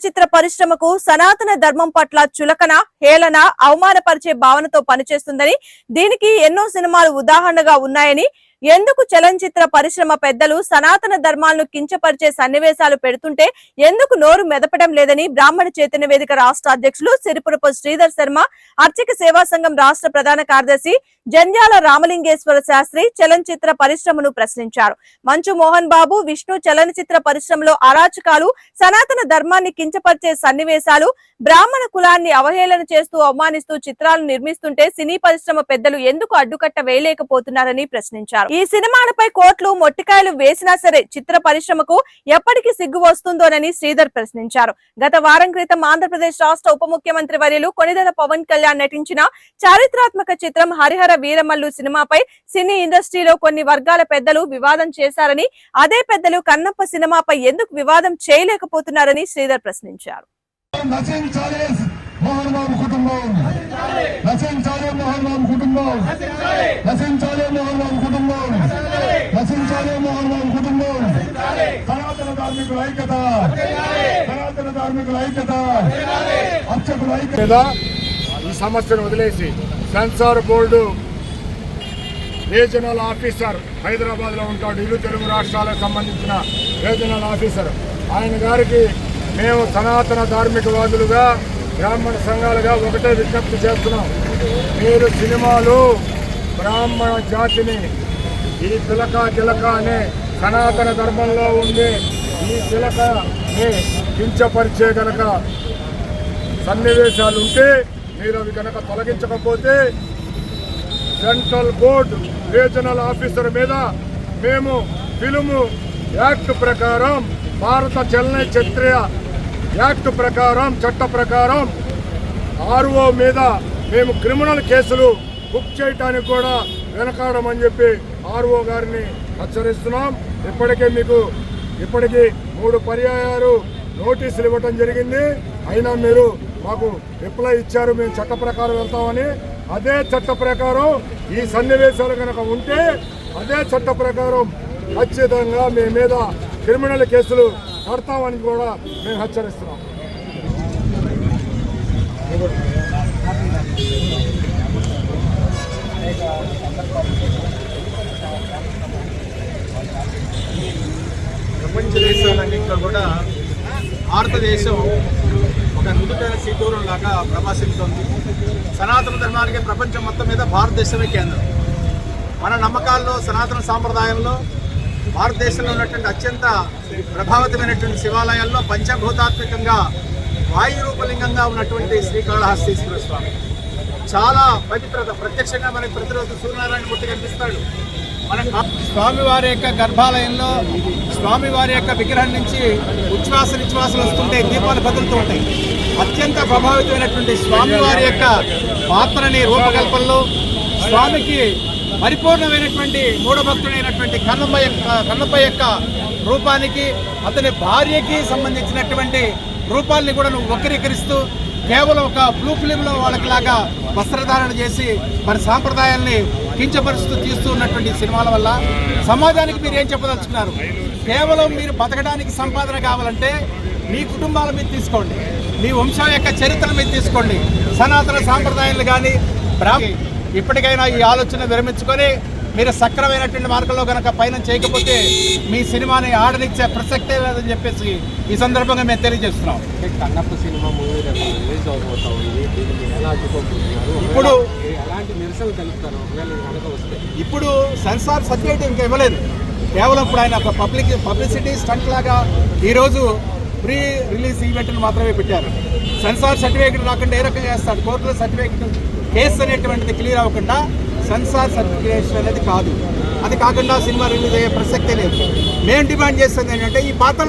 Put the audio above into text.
చలనచిత్ర పరిశ్రమకు సనాతన ధర్మం పట్ల చులకన హేళన అవమానపరిచే భావనతో పనిచేస్తుందని దీనికి ఎన్నో సినిమాలు ఉదాహరణగా ఉన్నాయని ఎందుకు చలనచిత్ర పరిశ్రమ పెద్దలు సనాతన ధర్మాలను కించపరిచే సన్నివేశాలు పెడుతుంటే ఎందుకు నోరు మెదపడం లేదని బ్రాహ్మణ చైతన్య వేదిక రాష్ట్ర అధ్యక్షులు సిరిపురపు శ్రీధర్ శర్మ అర్చక సేవా సంఘం రాష్ట్ర ప్రధాన కార్యదర్శి జంధ్యాల రామలింగేశ్వర శాస్త్రి చలనచిత్ర పరిశ్రమను ప్రశ్నించారు. మంచు మోహన్ బాబు విష్ణు చలనచిత్ర పరిశ్రమలో అరాచకాలు సనాతన ధర్మాన్ని కించపరిచే సన్నివేశాలు బ్రాహ్మణ కులాన్ని అవహేళన చేస్తూ అవమానిస్తూ చిత్రాలు నిర్మిస్తుంటే సినీ పరిశ్రమ పెద్దలు ఎందుకు అడ్డుకట్ట వేయలేకపోతున్నారని ప్రశ్నించారు. ఈ సినిమాలపై కోట్లు మొట్టికాయలు వేసినా సరే చిత్ర పరిశ్రమకు ఎప్పటికి సిగ్గు వస్తుందోనని శ్రీధర్ ప్రశ్నించారు. గత వారం క్రితం ఆంధ్రప్రదేశ్ రాష్ట్ర ఉప ముఖ్యమంత్రి వర్యులు కొనిదెల పవన్ కళ్యాణ్ నటించిన చారిత్రాత్మక చిత్రం హరిహర వీరమల్లు సినిమాపై సినీ ఇండస్ట్రీలో కొన్ని వర్గాల పెద్దలు వివాదం చేశారని అదే పెద్దలు కన్నప్ప సినిమాపై ఎందుకు వివాదం చేయలేకపోతున్నారని శ్రీధర్ ప్రశ్నించారు నశించాలి మోహన్ బాబు కుటుంబం నశించాలి మోహన్ బాబు కుటుంబం. నశించాలి. మోహన్ బాబు కుటుంబం. నశించాలి. మోహన్ బాబు కుటుంబం. సనాతన ధార్మికుల ఐక్యత. సనాతన ధార్మికుల ఐక్యత. అర్చకుల ఐక్యత. ఈ సమస్యను వదిలేసి సెన్సార్ బోర్డు రీజనల్ ఆఫీసర్ హైదరాబాద్లో ఉంటాడు. ఇరు తెలుగు రాష్ట్రాలకు సంబంధించిన రీజనల్ ఆఫీసర్. ఆయన గారికి మేము సనాతన ధార్మికవాదులుగా బ్రాహ్మణ సంఘాలుగా ఒకటే విజ్ఞప్తి చేస్తున్నాం. మీరు సినిమాలు బ్రాహ్మణ జాతిని ఈ తిలక తిలక అనే సనాతన ధర్మంలో ఉండే ఈ తిలకని కించపరిచే గనక సన్నివేశాలు ఉంటే మీరు అవి కనుక తొలగించకపోతే సెంట్రల్ బోర్డు రీజనల్ ఆఫీసర్ మీద మేము ఫిలుము యాక్ట్ ప్రకారం భారత చలనచిత్ర యాక్ట్ ప్రకారం చట్ట ప్రకారం ఆర్ఓ మీద మేము క్రిమినల్ కేసులు బుక్ చేయటానికి కూడా వెనకాడమని చెప్పి ఆర్ఓ గారిని హెచ్చరిస్తున్నాం. ఇప్పటికే మీకు ఇప్పటికీ మూడు పర్యాయాలు నోటీసులు ఇవ్వటం జరిగింది. అయినా మీరు మాకు రిప్లై ఇచ్చారు మేము చట్ట ప్రకారం వెళ్తామని. అదే చట్ట ప్రకారం ఈ సన్నివేశాలు కనుక ఉంటే అదే చట్ట ప్రకారం ఖచ్చితంగా మీ మీద క్రిమినల్ కేసులు కడతామని కూడా మేము హెచ్చరిస్తున్నాం. ప్రపంచ దేశాలన్నింటిలో కూడా భారతదేశం ఒక నుదుటైన సీతూరం లాగా ప్రకాశిస్తోంది సనాతన ధర్మానికి ప్రపంచం మొత్తం మీద భారతదేశమే కేంద్రం. మన నమ్మకాల్లో సనాతన సాంప్రదాయంలో భారతదేశంలో ఉన్నటువంటి అత్యంత ప్రభావితమైనటువంటి శివాలయాల్లో పంచభూతాత్మకంగా వాయు రూపలింగంగా ఉన్నటువంటి శ్రీకాళహస్తీశ్వర స్వామి. చాలా పవిత్రత ప్రత్యక్షంగా మనకి ప్రతిరోజు సూర్యనారాయణ మూర్తి కనిపిస్తాడు. మన స్వామివారి యొక్క గర్భాలయంలో స్వామివారి యొక్క విగ్రహం నుంచి ఉచ్ఛ్వాస నిశ్వాసలు వస్తుంటే దీపాలు కదులుతూ ఉంటాయి. అత్యంత ప్రభావితమైనటువంటి స్వామివారి యొక్క పాత్రని రూపకల్పనలో స్వామికి పరిపూర్ణమైనటువంటి మూఢభక్తుడైనటువంటి కన్నప్ప యొక్క కన్నప్ప యొక్క రూపానికి అతని భార్యకి సంబంధించినటువంటి రూపాల్ని కూడా నువ్వు వక్రీకరిస్తూ కేవలం ఒక బ్లూ ఫిలింలో వాళ్ళకిలాగా వస్త్రధారణ చేసి మన సాంప్రదాయాల్ని కించపరుస్తూ తీస్తూ ఉన్నటువంటి సినిమాల వల్ల సమాజానికి మీరు ఏం చెప్పదలుచుకున్నారు? కేవలం మీరు బతకడానికి సంపాదన కావాలంటే మీ కుటుంబాల మీద తీసుకోండి. మీ వంశం యొక్క చరిత్ర మీద తీసుకోండి. సనాతన సాంప్రదాయాలు కానీ ఇప్పటికైనా ఈ ఆలోచన విరమించుకొని మీరు సక్రమైనటువంటి మార్గంలో కనుక పైన చేయకపోతే మీ సినిమాని ఆడనిచ్చే ప్రసక్తే లేదని చెప్పేసి ఈ సందర్భంగా మేము తెలియజేస్తున్నాం. కన్నప్ప సినిమా మూవీ రేపు రిలీజ్ అవబోతా ఉంది. దీన్ని మీరు ఎలా అడ్డుకోబోతున్నారు? ఇప్పుడు ఎలాంటి ఒకవేళ కనుక వస్తే. ఇప్పుడు సెన్సార్ సర్టిఫికేట్ ఇంకా ఇవ్వలేదు. కేవలం ఇప్పుడు ఆయన ఒక పబ్లిక్ పబ్లిసిటీ స్టంట్ లాగా ఈరోజు ప్రీ రిలీజ్ ఈవెంట్ను మాత్రమే పెట్టారు. సెన్సార్ సర్టిఫికేట్ రాకుండా ఏ రకంగా చేస్తాడు? కోర్టులో సర్టిఫికేట్ కేసు అనేటువంటిది క్లియర్ అవ్వకుండా సెన్సార్ సర్టిఫికేషన్ అనేది కాదు. అది కాకుండా సినిమా రిలీజ్ అయ్యే ప్రసక్తే లేదు. మేము డిమాండ్ చేస్తుంది ఏంటంటే ఈ పాత్రలు